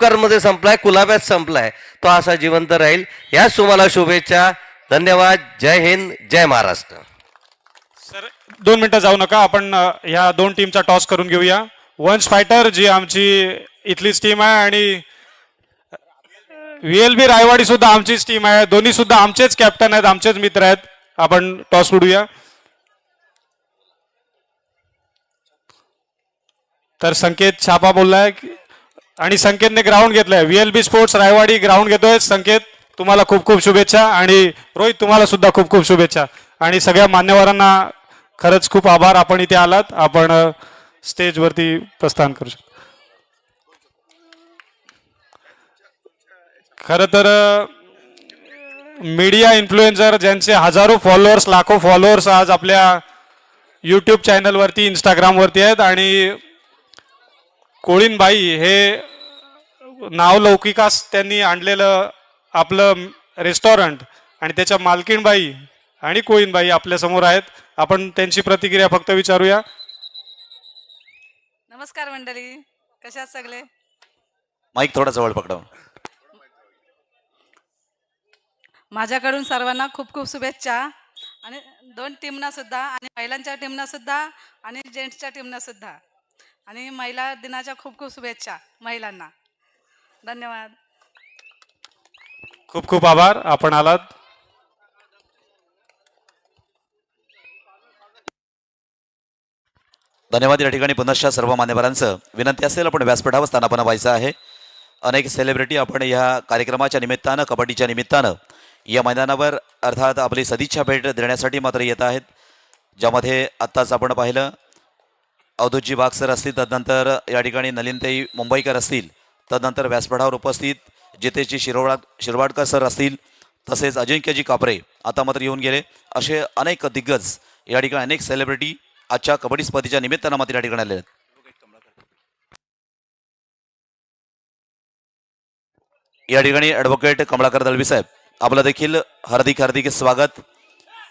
मध्ये संपलाय कुलाब्यात संपलाय तो असा जिवंत राहील. याच तुम्हाला शुभेच्छा. धन्यवाद. जय हिंद. जय महाराष्ट्र. सर दोन मिनिटं जाऊ नका. आपण ह्या दोन टीमचा टॉस करून घेऊया. वंश फायटर जी आमची इथलीच टीम आहे आणि व्हीएलबी एल बी रायवाडी सुद्धा आमचीच टीम आहे. दोन्ही सुद्धा आमचेच कॅप्टन आहेत आमचेच मित्र आहेत. आपण टॉस उडूया तर संकेत छापा बोललाय. की- आणि संकेतने ग्राउंड घेतलंय. V L B Sports Raiwadi ground घेतोय. संकेत तुम्हाला खूप खूप शुभेच्छा आणि रोहित तुम्हाला सुद्धा खूप खूप शुभेच्छा. आणि सगळ्या मान्यवरांना खरंच खूप आभार. आपण इथे आलात. आपण स्टेजवरती प्रस्थान करू शकतो. खरं तर मीडिया इन्फ्लुएन्सर ज्यांचे हजारो फॉलोअर्स लाखो फॉलोअर्स आज आपल्या यूट्यूब चॅनलवरती इंस्टाग्रामवरती आहेत. आणि कोळीनबाई हे नावलौकिकास त्यांनी आणलेलं आपलं रेस्टॉरंट आणि त्याच्या मालकीणबाई आणि कोळीनबाई आपल्यासमोर आहेत. आपण त्यांची प्रतिक्रिया फक्त विचारूया. नमस्कार मंडळी कशात सगळे? माईक थोडा जवळ पकडा. माझ्याकडून सर्वांना खूप खूप शुभेच्छा. आणि दोन टीमना सुद्धा आणि महिलांच्या टीमना सुद्धा आणि जेंट्सच्या टीमना सुद्धा. आणि महिला दिनाच्या खूप खूप शुभेच्छा महिलांना. धन्यवाद. खूप खूप आभार. आपण आलात. धन्यवाद. या ठिकाणी पुनश्च सर्व मान्यवरांचं विनंती असेल आपण व्यासपीठावर स्थानापन्न व्हायचं आहे. अनेक सेलिब्रिटी आपण या कार्यक्रमाच्या निमित्तानं कबड्डीच्या निमित्तानं या मैदानावर अर्थात आपली सदिच्छा भेट देण्यासाठी मात्र येत आहेत. ज्यामध्ये आत्ताच आपण पाहिलं अवधूतजी बाग सर असतील तदनंतर या ठिकाणी नलिनताई मुंबईकर असतील तदनंतर व्यासपीठावर उपस्थित जितेशजी शिरोडा शिरवाडकर सर असतील तसेच अजिंक्यजी कापरे आता मात्र येऊन गेले. असे अनेक दिग्गज या ठिकाणी अनेक सेलिब्रिटी आजच्या कबड्डी स्पर्धेच्या निमित्तानं मात्र या ठिकाणी आले आहेत. या ठिकाणी ॲडव्होकेट कमलाकर दळवी साहेब आपलं देखील हार्दिक हार्दिक स्वागत.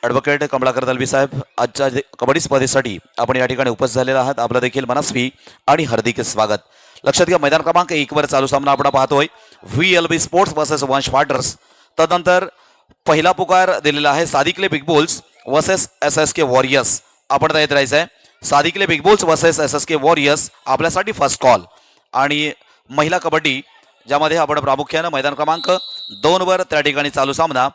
ॲडव्होकेट कमलाकर दलवी साहेब आजच्या कबड्डी स्पर्धेसाठी आपण या ठिकाणी उपस्थित झालेला आहात. आपलं देखील मनस्वी आणि हार्दिक स्वागत. लक्षात घ्या मैदान क्रमांक एक वर चालू सामना आपण पाहतोय. V L B Sports versus Vansh Fighters तदनंतर पहिला पुकार दिलेला आहे Sadikale Big Bulls versus S S K Warriors. आपण येत राहायचं आहे Sadikale Big Bulls versus S S K Warriors आपल्यासाठी फर्स्ट कॉल आणि महिला कबड्डी ज्यामध्ये आपण प्रामुख्यानं मैदान क्रमांक दोन वर त्या ठिकाणी चालू सामना.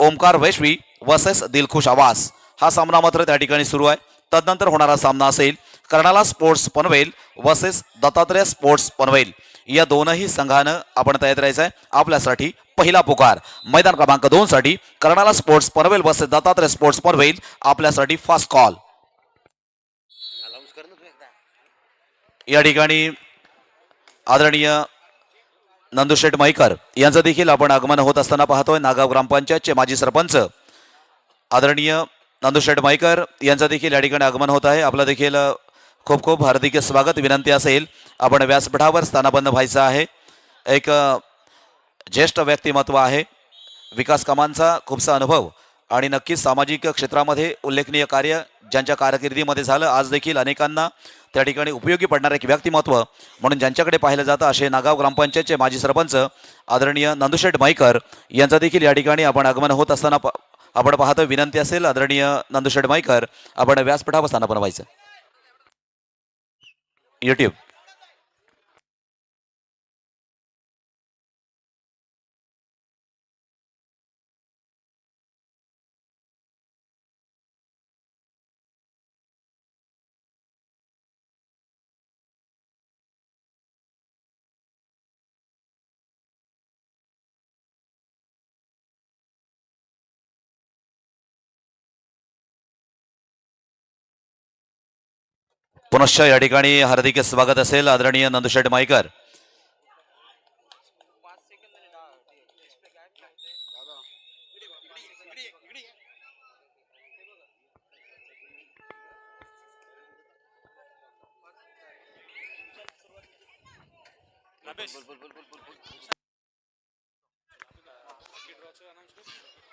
ओमकार वैश्वी वसेस दिलखुश आवास. हा सामना मात्र त्या ठिकाणी सुरू आहे. तदनंतर होणारा सामना असेल Karnala Sports Panvel versus Dattatray Sports Panvel. या दोनही संघानं आपण तयार राहायचं आहे. आपल्यासाठी पहिला पुकार. मैदान क्रमांक दोन साठी Karnala Sports Panvel versus Dattatray Sports Panvel आपल्यासाठी फास्ट कॉल या ठिकाणी आदरणीय नंदुशेठ माईकर यांचं देखील आपण आगमन होत असताना पाहतोय. नागाव ग्रामपंचायतचे माजी सरपंच आदरणीय नंदुशेठ माईकर यांचं देखील या ठिकाणी आगमन होत आहे. आपलं देखील खूप खूप हार्दिक स्वागत विनंती असेल. आपण व्यासपीठावर स्थानापन्न व्हायचं आहे. एक ज्येष्ठ व्यक्तिमत्व आहे. विकास कामांचा खूपसा अनुभव आणि नक्कीच सामाजिक क्षेत्रामध्ये उल्लेखनीय कार्य ज्यांच्या कारकिर्दीमध्ये झालं. आज देखील अनेकांना त्या ठिकाणी उपयोगी पडणारं एक व्यक्तिमत्व म्हणून ज्यांच्याकडे पाहिलं जातं असे नागाव ग्रामपंचायतचे माजी सरपंच आदरणीय नंदुशेठ माईकर यांचं देखील या ठिकाणी आपण आगमन होत असताना आपण पाहतो. विनंती असेल आदरणीय नंदुशेठ माईकर आपण व्यासपीठावर स्थानापन व्हायचं. युट्यूब पुनश्च हार्दिक स्वागत आदरणीय नंदुशेठ माईकर.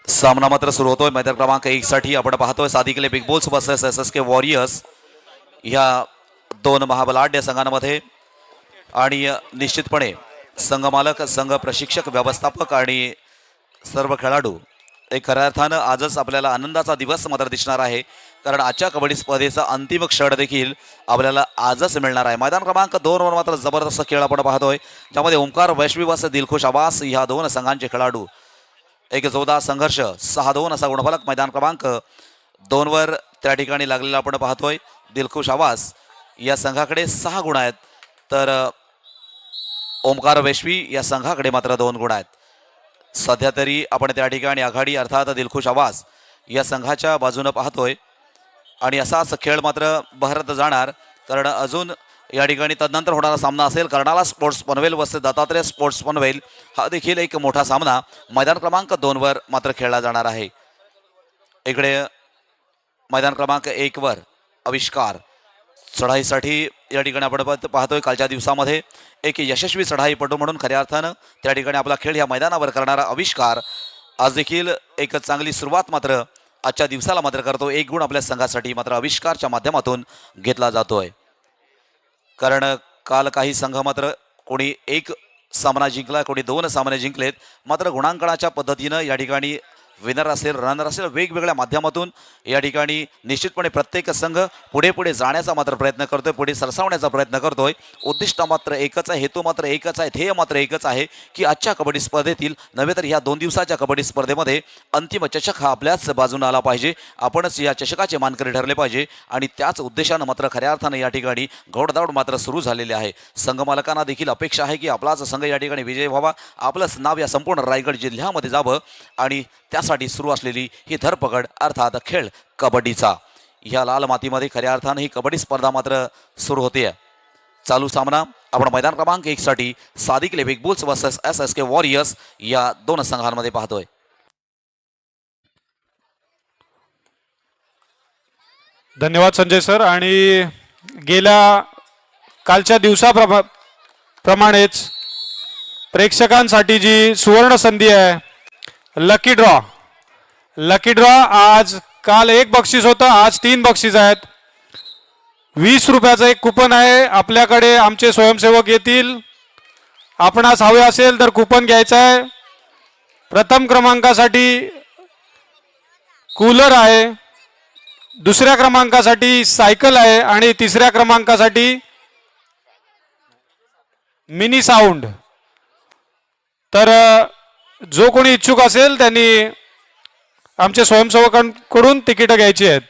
सामना मात्र सुरू होतोय. मैदान क्रमांक एक साठी आपण पाहतोय Sadikale Big Bulls versus S S K Warriors. ह्या दोन महाबलाढ्य संघांमध्ये आणि निश्चितपणे संघमालक संघ प्रशिक्षक व्यवस्थापक आणि सर्व खेळाडू एक खऱ्या अर्थानं आजच आपल्याला आनंदाचा दिवस मात्र दिसणार आहे. कारण आजच्या कबड्डी स्पर्धेचा अंतिम क्षण देखील आपल्याला आजच मिळणार आहे. मैदान क्रमांक दोनवर मात्र जबरदस्त खेळ आपण पाहतोय. ज्यामध्ये ओंकार वैश्विवास दिलखुश आवास ह्या दोन संघांचे खेळाडू. एक जोरदार संघर्ष सहा दोन असा गुणफलक मैदान क्रमांक दोनवर त्या ठिकाणी लागलेला आपण पाहतोय. दिलखुश आवास या संघाकडे सहा गुण आहेत. तर ओमकार वैश्वी या संघाकडे मात्र दोन गुण आहेत. सध्या तरी आपण त्या ठिकाणी आघाडी अर्थात दिलखुश आवाज या संघाच्या बाजूनं पाहतोय. आणि असाच खेळ मात्र बहरत जाणार. कारण अजून या ठिकाणी तदनंतर होणारा सामना असेल. कर्णाला स्पोर्ट्स पनवेल वसे दत्तात्रय स्पोर्ट्स पनवेल हा देखील एक मोठा सामना. मैदान क्रमांक दोनवर मात्र खेळला जाणार आहे. इकडे मैदान क्रमांक एकवर आविष्कार. चढाईसाठी या ठिकाणी आपण पाहतोय कालच्या दिवसामध्ये एक यशस्वी चढाईपटू म्हणून खऱ्या अर्थानं त्या ठिकाणी आपला खेळ या मैदानावर करणारा आविष्कार आज देखील एक चांगली सुरुवात मात्र आजच्या दिवसाला मात्र करतो. एक गुण आपल्या संघासाठी मात्र आविष्कारच्या माध्यमातून घेतला जातोय. कारण काल काही संघ मात्र कोणी एक सामना जिंकला कोणी दोन सामने जिंकलेत. मात्र गुणांकनाच्या पद्धतीनं या ठिकाणी विनर असेल रनर असेल वेगवेगळ्या माध्यमातून या ठिकाणी निश्चितपणे प्रत्येक संघ पुढे पुढे जाण्याचा मात्र प्रयत्न करतोय पुढे सरसावण्याचा प्रयत्न करतोय. उद्दिष्ट मात्र एकच आहे हेतू मात्र एकच आहे ध्येय मात्र एकच आहे की आजच्या कबड्डी स्पर्धेतील नव्हे तर ह्या दोन दिवसाच्या कबड्डी स्पर्धेमध्ये अंतिम चषक हा आपल्याच बाजूने आला पाहिजे. आपणच या चषकाचे मानकरी ठरले पाहिजे आणि त्याच उद्देशानं मात्र खऱ्या अर्थानं या ठिकाणी घोडदौड मात्र सुरू झालेले आहे. संघमालकांना देखील अपेक्षा आहे की आपलाच संघ या ठिकाणी विजय व्हावा आपलंच नाव या संपूर्ण रायगड जिल्ह्यामध्ये जावं आणि त्या यासाठी सुरू असलेली ही धरपकड अर्थात खेळ कबड्डीचा. ह्या लाल मातीमध्ये खऱ्या अर्थानं ही कबड्डी स्पर्धा मात्र सुरू होते. चालू सामना आपण मैदान क्रमांक एक साठी Sadik लेबिक Bulls versus S S K Warriors या दोन संघांमध्ये पाहतोय. धन्यवाद संजय सर. आणि गेल्या कालच्या दिवसाप्रमा प्रमाणेच प्रेक्षकांसाठी जी सुवर्ण संधी आहे लकी ड्रॉ लकी ड्रॉ आज काल एक बक्षीस होतं आज तीन बक्षीस आहेत. वीस रुपयाचं एक कुपन आहे. आपल्याकडे आमचे स्वयंसेवक येतील. आपणास हवे असेल तर कुपन घ्यायचं आहे. प्रथम क्रमांकासाठी कूलर आहे. दुसऱ्या क्रमांकासाठी सायकल आहे. आणि तिसऱ्या क्रमांकासाठी मिनी साऊंड तर जो कोणी इच्छुक असेल त्यांनी आमच्या स्वयंसेवकांकडून तिकीटं घ्यायची आहेत.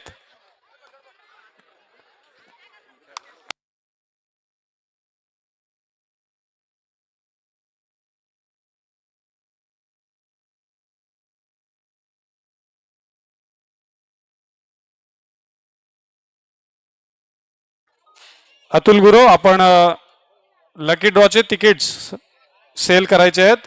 अतुल गुरु आपण लकी ड्रॉचे तिकीट्स सेल करायचे आहेत.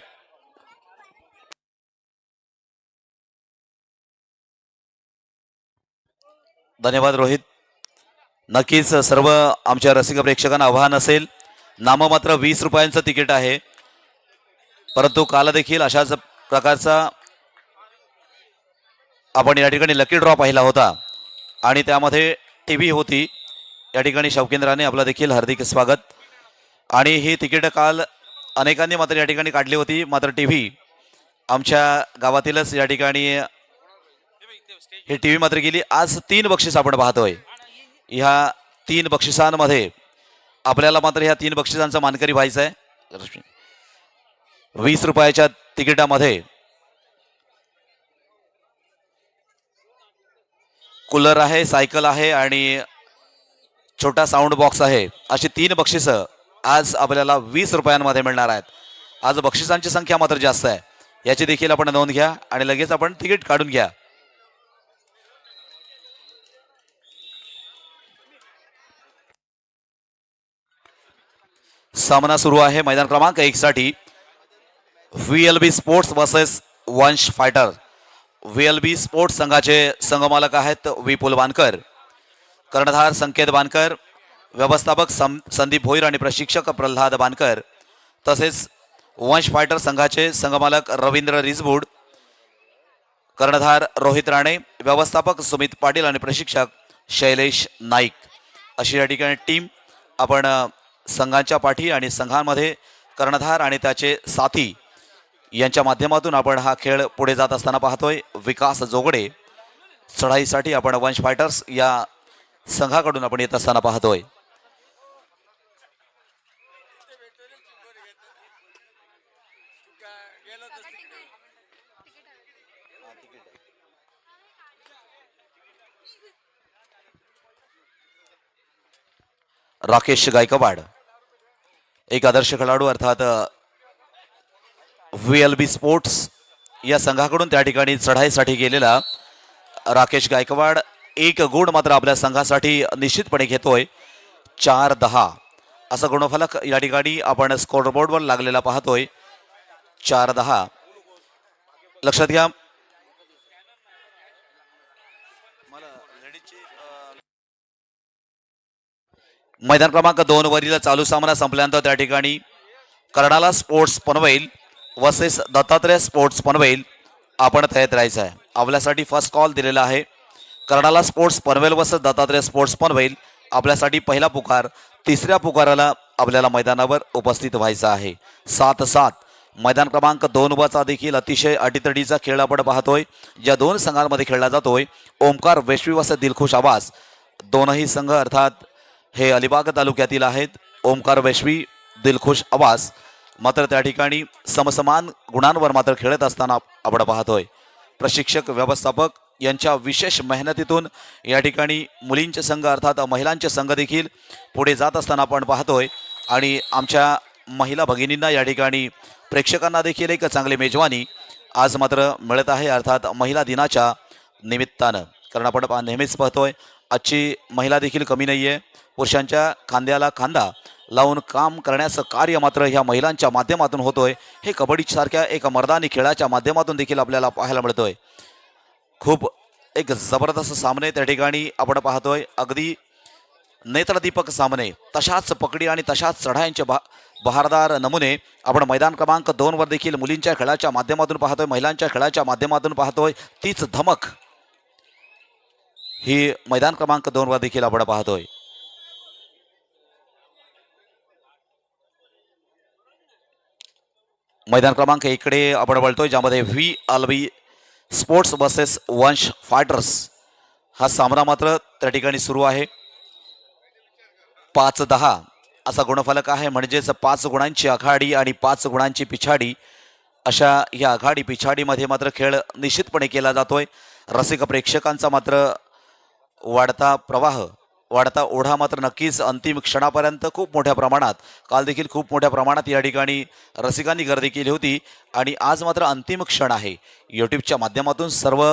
धन्यवाद रोहित. नक्कीच सर्व आमच्या रसिक प्रेक्षकांना आव्हान असेल. नाममात्र वीस रुपयांचं तिकीट आहे. परंतु काल देखील अशाच प्रकारचा आपण या ठिकाणी लकी ड्रॉ पाहिला होता. आणि त्यामध्ये टी व्ही होती. या ठिकाणी शौकेंद्राने आपलं देखील हार्दिक स्वागत. आणि ही तिकीटं काल अनेकांनी मात्र या ठिकाणी काढली होती. मात्र टी व्ही आमच्या गावातीलच या ठिकाणी ही टीव्ही मात्र गेली. आज तीन बक्षीस आपण पाहतोय. ह्या तीन बक्षिसांमध्ये आपल्याला मात्र ह्या तीन बक्षिसांचा मानकरी व्हायचं आहे. वीस रुपयाच्या तिकिटामध्ये कूलर आहे सायकल आहे आणि छोटा साऊंड बॉक्स आहे. अशी तीन बक्षिसं आज आपल्याला वीस रुपयांमध्ये मिळणार आहेत. आज बक्षिसांची संख्या मात्र जास्त आहे. याची देखील आपण नोंद घ्या आणि लगेच आपण तिकीट काढून घ्या. सामना सुरू आहे. मैदान क्रमांक एक साठी V L B Sports versus Vansh Fighter V L B Sports संघाचे संघमालक आहेत विपुल बानकर कर्णधार संकेत बानकर व्यवस्थापक सं संदीप भोईर आणि प्रशिक्षक प्रल्हाद बानकर तसेच वंश फायटर संघाचे संघमालक रवींद्र रिजबूड कर्णधार रोहित राणे व्यवस्थापक सुमित पाटील आणि प्रशिक्षक शैलेश नाईक. अशी या ठिकाणी टीम आपण संघांच्या पाठी आणि संघांमध्ये कर्णधार आणि त्याचे साथी यांच्या माध्यमातून आपण हा खेळ पुढे जात असताना पाहतोय. विकास जोगडे चढाईसाठी आपण वंश फायटर्स या संघाकडून आपण येत असताना पाहतोय. राकेश गायकवाड. एक आदर्श खेळाडू अर्थात व्ही एल बी स्पोर्ट्स या संघाकडून त्या ठिकाणी चढाईसाठी गेलेला राकेश गायकवाड. एक गुण मात्र आपल्या संघासाठी निश्चितपणे घेतोय. चार दहा. असा गुणफलक या ठिकाणी आपण स्कोरबोर्डवर लागलेला पाहतोय. चार दहा. लक्षात घ्या मैदान क्रमांक दोन वरील चालू सामना संपल्यानंतर त्या ठिकाणी Karnala Sports Panvel versus Dattatray Sports Panvel आपण तयार राहायचं आहे. आपल्यासाठी फर्स्ट कॉल दिलेला आहे. Karnala Sports Panvel versus Dattatray Sports Panvel आपल्यासाठी पहिला पुकार तिसऱ्या पुकाराला आपल्याला मैदानावर उपस्थित व्हायचं आहे. सात सात मैदान क्रमांक दोन वचा देखील अतिशय अटीतडीचा खेळ आपण पाहतोय. ज्या दोन संघांमध्ये खेळला जातोय ओमकार वेश्वी वसे दिलखुश आवाज दोनही संघ अर्थात हे अलिबाग तालुक्यातील आहेत. ओमकार वैश्वी दिलखुश आवाज मात्र त्या ठिकाणी समसमान गुणांवर मात्र खेळत असताना आपण पाहतोय. प्रशिक्षक व्यवस्थापक यांच्या विशेष मेहनतीतून या ठिकाणी मुलींचे संघ अर्थात महिलांचे संघ देखील पुढे जात असताना आपण पाहतोय. आणि आमच्या महिला भगिनींना या ठिकाणी प्रेक्षकांना देखील एक चांगली मेजवानी आज मात्र मिळत आहे अर्थात महिला दिनाच्या निमित्तानं. कारण आपण नेहमीच पाहतोय आजची महिला देखील कमी नाही आहे पुरुषांच्या खांद्याला खांदा लावून काम करण्याचं कार्य मात्र ह्या महिलांच्या माध्यमातून होतोय. हे कबड्डीसारख्या एक मर्दानी खेळाच्या माध्यमातून देखील आपल्याला पाहायला मिळतोय. खूप एक जबरदस्त सामने त्या ठिकाणी आपण पाहतोय. अगदी नेत्रदीपक सामने. तशाच पकडी आणि तशाच चढायांचे बा बहारदार नमुने आपण मैदान क्रमांक दोनवर देखील मुलींच्या खेळाच्या माध्यमातून पाहतोय महिलांच्या खेळाच्या माध्यमातून पाहतोय. तीच धमक ही मैदान क्रमांक दोनवर देखील आपण पाहतोय. मैदान क्रमांक इकडे आपण बोलतोय ज्यामध्ये V LB sports versus Vansh fighters हा सामना मात्र त्या ठिकाणी सुरू आहे. पाच दहा असा गुणफलक आहे म्हणजेच पाच गुणांची आघाडी आणि पाच गुणांची पिछाडी अशा या आघाडी पिछाडीमध्ये मात्र खेळ निश्चितपणे केला जातोय. रसिक प्रेक्षकांचा मात्र वाढता प्रवाह वाढता ओढा मात्र नक्कीच अंतिम क्षणापर्यंत खूप मोठ्या प्रमाणात काल देखील खूप मोठ्या प्रमाणात या ठिकाणी रसिकांनी गर्दी केली होती आणि आज मात्र अंतिम क्षण आहे. यूट्यूबच्या माध्यमातून सर्व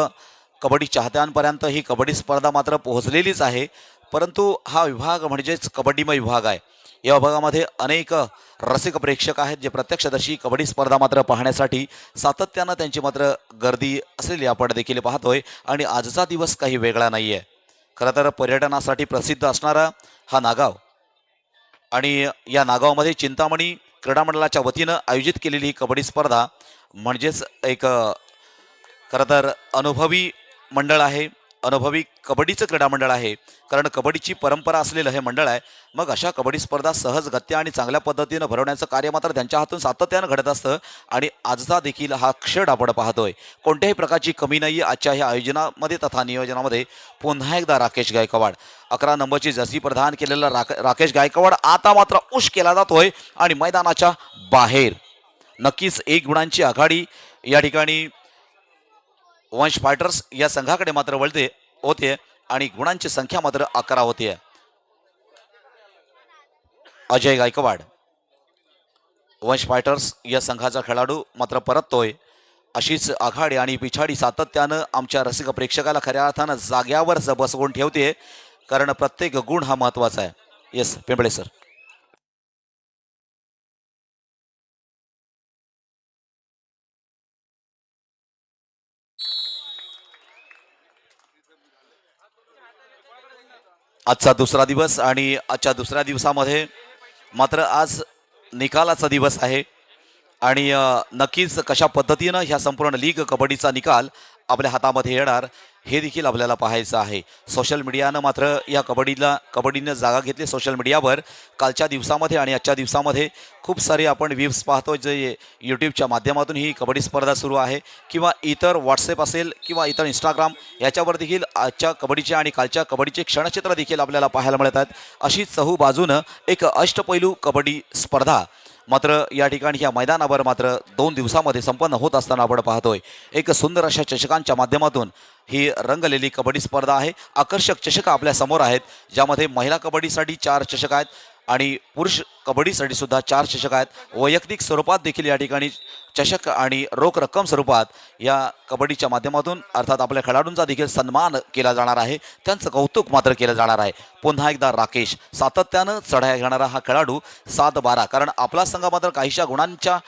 कबड्डी चाहत्यांपर्यंत ही कबड्डी स्पर्धा मात्र पोहोचलेलीच आहे. परंतु हा विभाग म्हणजेच कबड्डीमय विभाग आहे. या विभागामध्ये अनेक रसिक प्रेक्षक आहेत जे प्रत्यक्षदर्शी कबड्डी स्पर्धा मात्र पाहण्यासाठी सातत्यानं त्यांची मात्र गर्दी असलेली आपण देखील पाहतोय आणि आजचा दिवस काही वेगळा नाही आहे खरं तर पर्यटनासाठी प्रसिद्ध असणारा हा नागाव. आणि या नागावमध्ये चिंतामणी क्रीडा मंडळाच्या वतीनं आयोजित केलेली ही कबड्डी स्पर्धा म्हणजेच एक खरं तर अनुभवी मंडळ आहे. अनुभवी कबड्डीचं क्रीडा मंडळ आहे. कारण कबड्डीची परंपरा असलेलं हे मंडळ आहे. मग अशा कबड्डी स्पर्धा सहज गत्या आणि चांगल्या पद्धतीनं भरवण्याचं कार्य मात्र त्यांच्या हातून सातत्यानं घडत असतं आणि आजचा देखील हा क्षण आपण पाहतोय. कोणत्याही प्रकारची कमी नाही आहे आजच्या ह्या आयोजनामध्ये तथा नियोजनामध्ये. पुन्हा एकदा राकेश गायकवाड. अकरा नंबरची जसी प्रदान केलेला राक राकेश गायकवाड आता मात्र उश केला जातोय आणि मैदानाच्या बाहेर. नक्कीच एक गुणांची आघाडी या ठिकाणी वंश फायटर्स या संघाकडे मात्र वळते होते आणि गुणांची संख्या मात्र अकरा होते अजय गायकवाड. वंश फायटर्स या संघाचा खेळाडू मात्र परततोय. अशीच आघाडी आणि पिछाडी सातत्यानं आमच्या रसिक प्रेक्षकाला खऱ्या अर्थानं जाग्यावर बसवून ठेवते कारण प्रत्येक गुण हा महत्त्वाचा आहे. येस पिंपळे सर आजचा दुसरा दिवस आणि आजच्या दुसऱ्या दिवसामध्ये मात्र आज निकालाचा दिवस आहे. आणि नक्कीच कशा पद्धतीनं ह्या संपूर्ण लीग कबड्डीचा निकाल आपल्या हातामध्ये येणार हे देखील आपल्याला पाहायचं आहे. सोशल मीडियानं मात्र या कबड्डीला कबड्डीनं जागा घेतली सोशल मीडियावर कालच्या दिवसामध्ये आणि आजच्या दिवसामध्ये खूप सारे आपण व्ह्यूज पाहतो जे यूट्यूबच्या माध्यमातून ही कबड्डी स्पर्धा सुरू आहे. किंवा इतर व्हॉट्सअप असेल किंवा इतर इंस्टाग्राम याच्यावर देखील आजच्या कबड्डीचे आणि कालच्या कबड्डीचे क्षणचित्र देखील आपल्याला पाहायला मिळत आहेत. अशी चहू बाजूनं एक अष्टपैलू कबड्डी स्पर्धा मात्र या ठिकाणी या मैदानावर मात्र दोन दिवसामध्ये संपन्न होत असताना आपण पाहतोय. एक सुंदर अशा चषकांच्या माध्यमातून ही रंगलेली कबड्डी स्पर्धा आहे. आकर्षक चषकं आपल्यासमोर आहेत ज्यामध्ये महिला कबड्डीसाठी चार चषक आहेत. आणि पुरुष कबड्डीसाठी सुद्धा चार चषक आहेत. वैयक्तिक स्वरूपात देखील या ठिकाणी चषक आणि रोख रक्कम स्वरूपात या कबड्डीच्या माध्यमातून अर्थात आपल्या खेळाडूंचा देखील सन्मान केला जाणार आहे. त्यांचं कौतुक मात्र केलं जाणार आहे. पुन्हा एकदा राकेश सातत्यानं चढाया घेणारा हा खेळाडू सात बारा. कारण आपला संघ मात्र काहीशा गुणांच्या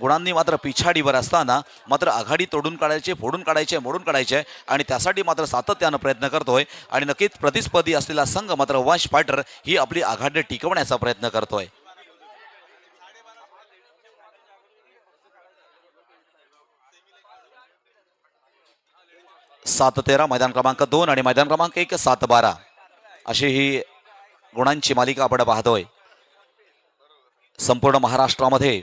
गुणांनी मात्र पिछाडीवर असताना मात्र आघाडी तोडून काढायचे फोडून काढायचे मोडून काढायचे आणि त्यासाठी मात्र सातत्यानं प्रयत्न करतोय आणि नक्कीच प्रतिस्पर्धी असलेला संघ मात्र वंश फायटर ही आपली आघाडी टिकवण्याचा प्रयत्न करतोय. सात तेरा मैदान क्रमांक दोन आणि मैदान क्रमांक एक सात बारा. अशी ही गुणांची मालिका आपण पाहतोय. संपूर्ण महाराष्ट्रामध्ये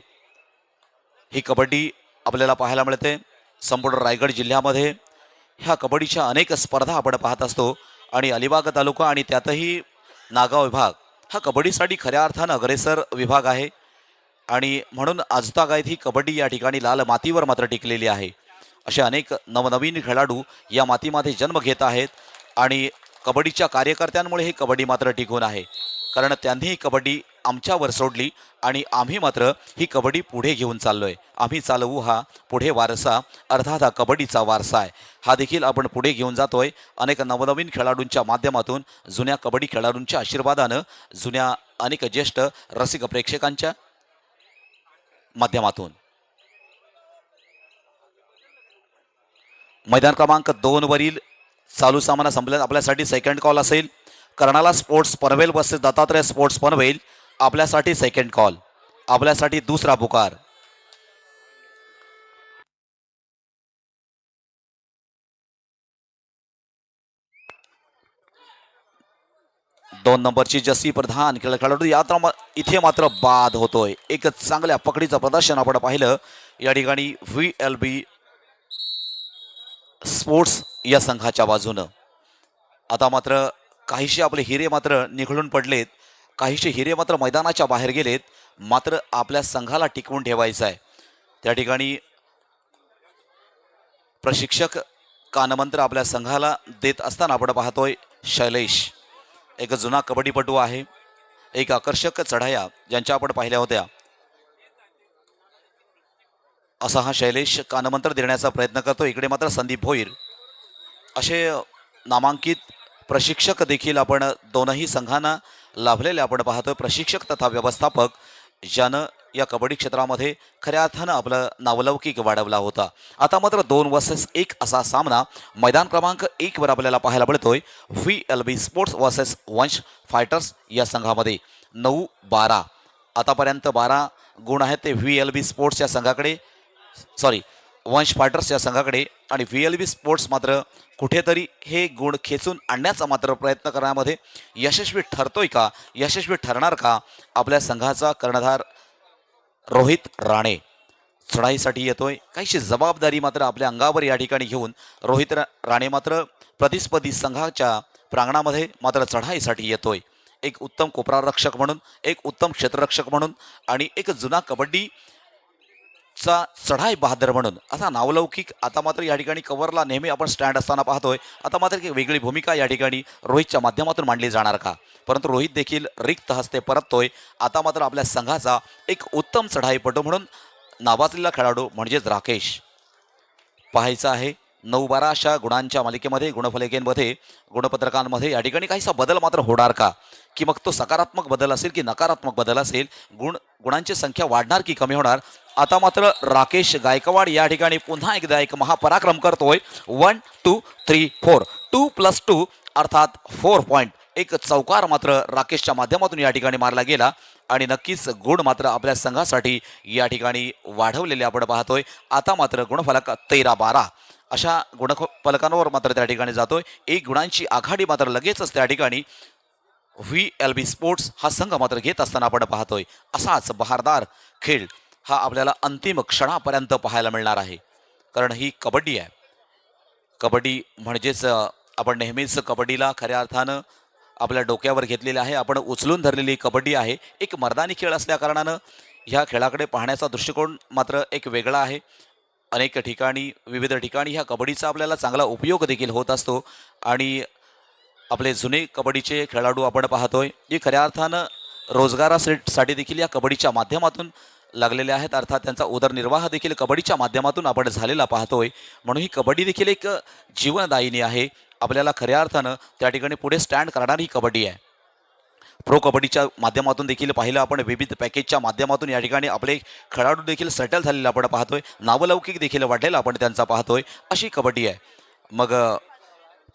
ही कबड्डी आपल्याला पाहायला मिळते. संपूर्ण रायगड जिल्ह्यामध्ये ह्या कबड्डीच्या अनेक स्पर्धा आपण पाहत असतो. आणि अलिबाग तालुका आणि त्यातही नागाव विभाग हा कबड्डीसाठी खऱ्या अर्थानं अग्रेसर विभाग आहे. आणि म्हणून आजतागायत ही कबड्डी या ठिकाणी लाल मातीवर मात्र टिकलेली आहे. असे अनेक नवनवीन खेळाडू या मातीमध्ये जन्म घेत आहेत. आणि कबड्डीच्या कार्यकर्त्यांमुळे ही कबड्डी मात्र टिकून आहे. कारण त्यांनी ही कबड्डी आमच्यावर सोडली आणि आम्ही मात्र ही कबड्डी पुढे घेऊन चाललोय. आम्ही चालवू हा पुढे वारसा अर्थात हा कबड्डीचा वारसा आहे. हा देखील आपण पुढे घेऊन जातोय. अनेक नवनवीन खेळाडूंच्या माध्यमातून जुन्या कबड्डी खेळाडूंच्या आशीर्वादानं जुन्या अनेक ज्येष्ठ रसिक प्रेक्षकांच्या माध्यमातून. मैदान क्रमांक दोन वरील चालू सामना संपल्या आपल्यासाठी सेकंड कॉल असेल. Karnala Sports Panvel versus Dattatray Sports Panvel आपल्यासाठी सेकंड कॉल आपल्यासाठी दुसरा पुकार. दोन नंबरची जसी प्रधान खेळ खेळाडू यात्रा इथे मात्र बाद होतोय. एक चांगल्या पकडीचं प्रदर्शन आपण पाहिलं. या ठिकाणी व्ही एल बी स्पोर्ट्स या संघाच्या बाजूनं. आता मात्र काहीशे आपले हिरे मात्र निघळून पडलेत काहीशे हिरे मात्र मैदानाच्या बाहेर गेलेत मात्र आपल्या संघाला टिकवून ठेवायचं आहे. त्या ठिकाणी प्रशिक्षक कानमंत्र आपल्या संघाला देत असताना आपण पाहतोय शैलेश एक जुना कबड्डीपटू आहे एक आकर्षक चढाया ज्यांच्या आपण पाहिल्या होत्या. असा हा शैलेश कानमंत्र देण्याचा प्रयत्न करतो इकडे मात्र संदीप भोईर. असे नामांकित प्रशिक्षक देखील आपण दोनही संघांना लाभलेले आपण पाहतो. प्रशिक्षक तथा व्यवस्थापक ज्यानं या कबड्डी क्षेत्रामध्ये खऱ्या अर्थानं आपलं नावलौकिक वाढवला होता. आता मात्र दोन वर्सेस एक असा सामना मैदान क्रमांक एकवर आपल्याला पाहायला मिळतोय. V L B Sports versus Vansh Fighters या संघामध्ये नऊ बारा आतापर्यंत बारा गुण आहेत ते व्ही एल बी स्पोर्ट्स या संघाकडे सॉरी वंश फायटर्स या संघाकडे आणि व्ही एल बी स्पोर्ट्स मात्र कुठेतरी हे गुण खेचून आणण्याचा मात्र प्रयत्न करण्यामध्ये यशस्वी ठरतोय का? यशस्वी ठरणार का? आपल्या संघाचा कर्णधार रोहित राणे. चढाईसाठी येतोय. काहीशी जबाबदारी मात्र आपल्या अंगावर या ठिकाणी घेऊन रोहित रा- राणे मात्र प्रतिस्पर्धी संघाच्या प्रांगणामध्ये मात्र चढाईसाठी येतोय. एक उत्तम कोपरा रक्षक म्हणून एक उत्तम क्षेत्ररक्षक म्हणून आणि एक जुना कबड्डी चा चढाई बहादर म्हणून. असा नावलौकिक आता मात्र या ठिकाणी कव्हरला नेहमी आपण स्टँड असताना पाहतोय. आता मात्र एक वेगळी भूमिका या ठिकाणी रोहितच्या माध्यमातून मांडली जाणार का? परंतु रोहित देखील रिक्त हस्ते परततोय. आता मात्र आपल्या संघाचा एक उत्तम चढाईपटू म्हणून नावाजलेला खेळाडू म्हणजेच राकेश पाहायचं आहे. नऊ बारा अशा गुणांच्या मालिकेमध्ये गुणफलिकेमध्ये गुणपत्रकांमध्ये या ठिकाणी काहीसा बदल मात्र होणार का? की मग तो सकारात्मक बदल असेल की नकारात्मक बदल असेल? गुण गुणांची संख्या वाढणार की कमी होणार? आता मात्र राकेश गायकवाड या ठिकाणी पुन्हा एकदा एक महापराक्रम करतोय. One two three four two plus two अर्थात फोर पॉईंट एक चौकार मात्र राकेशच्या माध्यमातून या ठिकाणी मारला गेला. आणि नक्कीच गुण मात्र आपल्या संघासाठी या ठिकाणी वाढवलेले आपण पाहतोय. आता मात्र गुणफलक तेरा बारा. अशा गुणफलकांवर मात्र त्या ठिकाणी जातोय. एक गुणांची आघाडी मात्र लगेचच त्या ठिकाणी व्ही एल बी स्पोर्ट्स हा संघ मात्र घेत असताना आपण पाहतोय. असाच बहारदार खेळ हा आपल्याला अंतिम क्षणापर्यंत पाहायला मिळणार आहे. कारण ही कबड्डी आहे. कबड्डी म्हणजेच आपण नेहमीच कबड्डीला खऱ्या अर्थानं आपल्या डोक्यावर घेतलेली आहे. आपण उचलून धरलेली कबड्डी आहे. एक मर्दानी खेळ असल्याकारणानं ह्या खेळाकडे पाहण्याचा दृष्टिकोन मात्र एक वेगळा आहे. अनेक ठिकाणी विविध ठिकाणी ह्या कबड्डीचा आपल्याला चांगला उपयोग देखील होत असतो. आणि आपले जुने कबड्डीचे खेळाडू आपण पाहतोय जे खऱ्या अर्थानं रोजगारासाठी देखील या कबड्डीच्या माध्यमातून लागलेले आहेत. अर्थात त्यांचा उदरनिर्वाह देखील कबड्डीच्या माध्यमातून आपण झालेला पाहतोय. म्हणून ही कबड्डी देखील एक जीवनदायिनी आहे. आपल्याला खऱ्या अर्थानं त्या ठिकाणी पुढे स्टँड करणारी ही कबड्डी आहे. प्रो कबड्डीच्या माध्यमातून देखील पाहिलं आपण. विविध पॅकेजच्या माध्यमातून या ठिकाणी आपले खेळाडू देखील सेटल झालेला आपण पाहतोय. नावलौकिक देखील वाढलेला आपण त्यांचा पाहतोय. अशी कबड्डी आहे. मग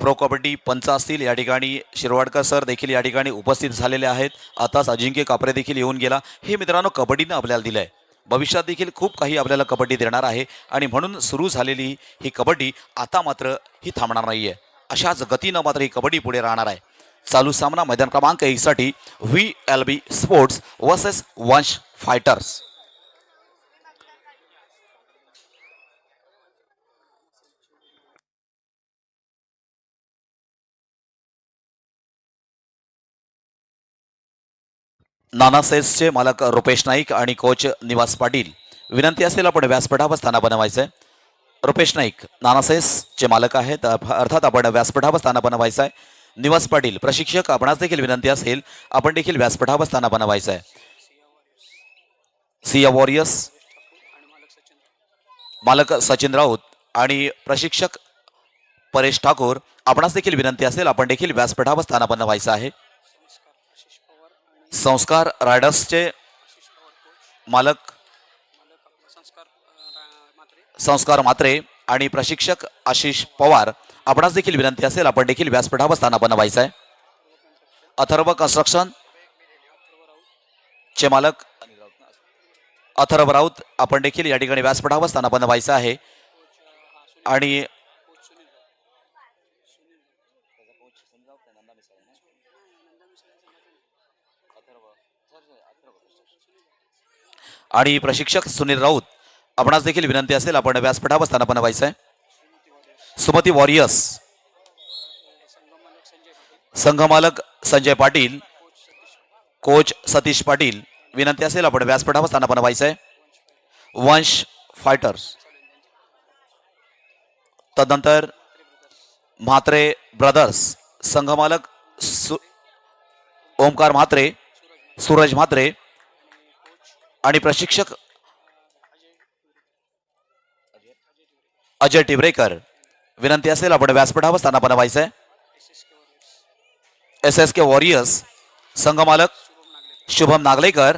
प्रो कबड्डी पंच असतील या ठिकाणी शिरवाडकर सर देखील या ठिकाणी उपस्थित झालेले आहेत. आताच अजिंक्य कापरे देखील येऊन गेला. हे मित्रांनो कबड्डीनं आपल्याला दिलं आहे भविष्यात देखील खूप काही आपल्याला कबड्डी देणार आहे. आणि म्हणून सुरू झालेली ही कबड्डी आता मात्र ही थांबणार नाही आहे अशाच गतीनं मात्र ही कबड्डी पुढे राहणार आहे. चालू सामना मैदान क्रमांक एकसाठी V L B sports versus Vansh fighters Nana सेल्सचे मालक रुपेश नाईक आणि कोच निवास पाटील. विनंती असेल आपण व्यासपीठावर स्थाना बनवायचं आहे रुपेश नाईक नाना सेल्सचे मालक आहेत अर्थात आपण व्यासपीठावर स्थाना बनवायचं आहे निवास पाटील प्रशिक्षक आपणास देखील विनंती असेल आपण देखील व्यासपीठावर स्थाना बनवायचं आहे सिया वॉरियर्स मालक सचिन राऊत आणि प्रशिक्षक परेश ठाकूर आपणास देखील विनंती असेल आपण देखील व्यासपीठावर स्थाना बनवायचं आहे. संस्कार रायडर्सचे मालक संस्कार मात्रे आणि प्रशिक्षक आशिष पवार. आपणास देखील विनंती असेल आपण देखील व्यासपीठावर स्थानापन व्हायचं आहे. अथर्व कन्स्ट्रक्शन चे मालक अथर्व राऊत आपण देखील या ठिकाणी व्यासपीठावर स्थानापन व्हायचं आहे. आणि आणि प्रशिक्षक सुनील राऊत आपणास देखील विनंती असेल आपण व्यासपीठावर स्थानापन व्हायचं आहे. सुमती वॉरियर्स संघमालक संजय पाटील कोच सतीश पाटील विनंती असेल आपण व्यासपीठावर स्थानापन व्हायचं आहे. वंश फायटर्स तदनंतर म्हात्रे ब्रदर्स संघमालक सु ओमकार म्हात्रे सूरज म्हात्रे आणि प्रशिक्षक अजय टिबरेकर. विनंती असेल आपण व्यासपीठावर स्थाना बनवायचं आहे एस एस के वॉरियर्स संघमालक शुभम नागलेकर.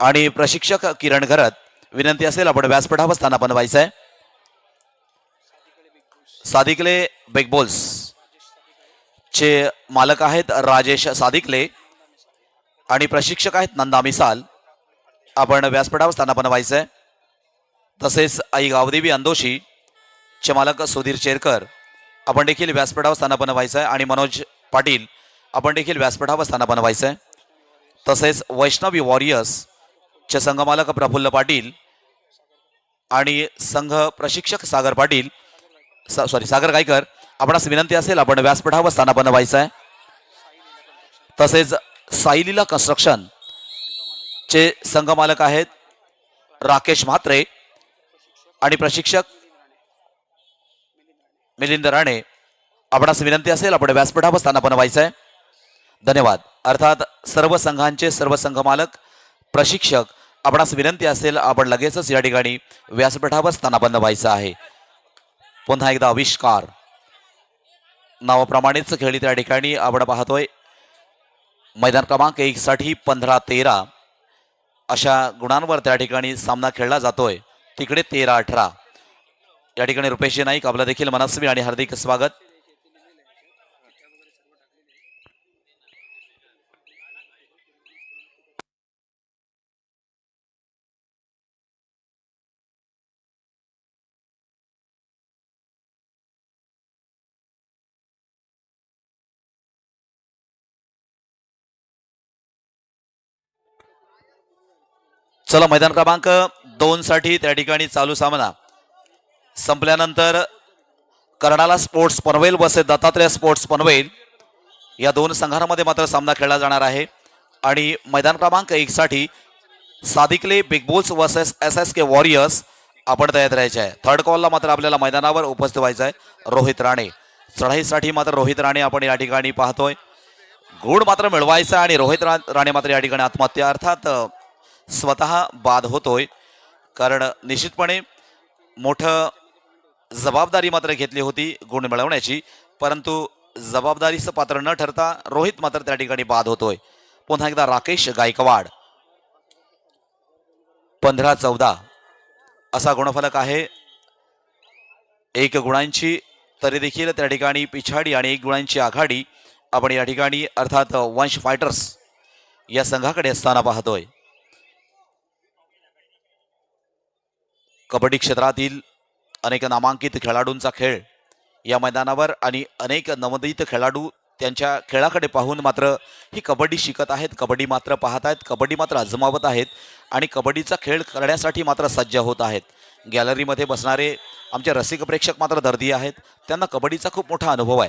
आणि प्रशिक्षक किरण घरत. विनंती असेल आपण व्यासपीठावर स्थाना बनवायचं आहे सादिकले बिग बॉल्स. चे मालक आहेत राजेश सादिकले आणि प्रशिक्षक आहेत नंदा मिसाल. आपण व्यासपीठावर स्थानापन बनवायचं आहे तसेच आई गावदेवी अंदोशी चे मालक सुधीर चेरकर. आपण देखील व्यासपीठावर स्थानापन बनवायचं आहे आणि मनोज पाटील आपण देखील व्यासपीठावर स्थानापन बनवायचं आहे तसेच वैष्णवी वॉरियर्स चे संघमालक प्रफुल्ल पाटील आणि संघ प्रशिक्षक सागर पाटील सा सॉरी सागर गायकर आपणास विनंती असेल आपण व्यासपीठावर स्थानापन व्हायचं आहे. तसेच साईलीला कन्स्ट्रक्शन चे संघमालक आहेत राकेश म्हात्रे आणि प्रशिक्षक मिलिंद राणे. आपणास विनंती असेल आपण व्यासपीठावर स्थाना बनवायचं आहे. धन्यवाद. अर्थात सर्व संघांचे सर्व संघमालक प्रशिक्षक आपणास विनंती असेल आपण लगेचच या ठिकाणी व्यासपीठावर स्थाना व्हायचं आहे. पुन्हा एकदा आविष्कार. नावाप्रमाणेच खेळी त्या ठिकाणी आपण पाहतोय. मैदान क्रमांक एक साठी पंधरा तेरा. अशा गुणांवर त्या ठिकाणी सामना खेळला जातोय. तिकडे तेरा अठरा. या ठिकाणी रुपेशी नाईक आपलं देखील मनस्वी आणि हार्दिक स्वागत. चला मैदान क्रमांक दोन साठी त्या ठिकाणी चालू सामना. संपल्यानंतर कर्णाला sports Panvel versus Dattatray sports Panvel या दोन संघांमध्ये मात्र सामना खेळला जाणार आहे. आणि मैदान क्रमांक एक साठी Sadikale Big Bulls versus S S K Warriors आपण तयार राहायचे आहे. थर्ड कॉलला मात्र आपल्याला मैदानावर उपस्थित व्हायचं आहे रोहित राणे. चढाईसाठी मात्र रोहित राणे आपण या ठिकाणी पाहतोय. गुण मात्र मिळवायचा आणि रोहित राणे मात्र या ठिकाणी आत्महत्या अर्थात स्वतः बाद होतोय. कारण निश्चितपणे मोठं जबाबदारी मात्र घेतली होती गुण मिळवण्याची. परंतु जबाबदारीचं पात्र न ठरता रोहित मात्र त्या ठिकाणी बाद होतोय. पुन्हा एकदा राकेश गायकवाड. पंधरा चौदा. असा गुणफलक आहे. एक गुणांची तरी देखील त्या ठिकाणी पिछाडी आणि एक गुणांची आघाडी आपण या ठिकाणी अर्थात वंश फायटर्स या संघाकडे असताना पाहतोय. कबड्डी क्षेत्रातील अनेक नामांकित खेळाडूंचा खेळ या मैदानावर आणि अनेक नवोदित खेळाडू त्यांच्या खेळाकडे पाहून मात्र ही कबड्डी शिकत आहेत कबड्डी मात्र पाहत आहेत कबड्डी मात्र अजमावत आहेत आणि कबड्डीचा खेळ करण्यासाठी मात्र सज्ज होत आहेत. गॅलरीमध्ये बसणारे आमचे रसिक प्रेक्षक मात्र दर्दी आहेत. त्यांना कबड्डीचा खूप मोठा अनुभव आहे.